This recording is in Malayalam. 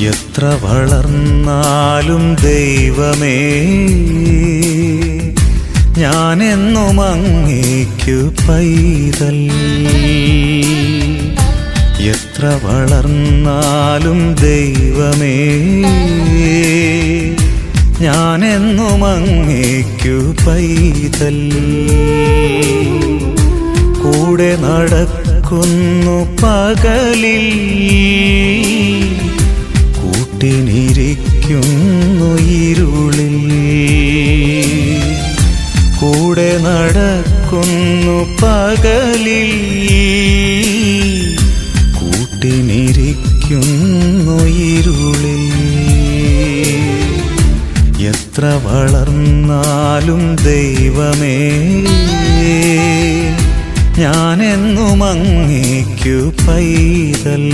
എത്ര വളർന്നാലും ദൈവമേ ഞാനെന്നും അങ്ങേക്കു പൈതൽ. എത്ര വളർന്നാലും ദൈവമേ ഞാനെന്നും അങ്ങേക്കു പൈതൽ. കൂടെ നടക്കുന്നു പകലിൽ കൂട്ടിനിരിക്കുന്നു ഇരുളിൽ. കൂടെ നടക്കുന്നു പകലിൽ. കൂട്ടിനിരിക്കുന്നു ഇരുളിൽ. എത്ര വളർന്നാലും ദൈവമേ ഞാനെന്നും അങ്ങേക്കു പൈതൽ.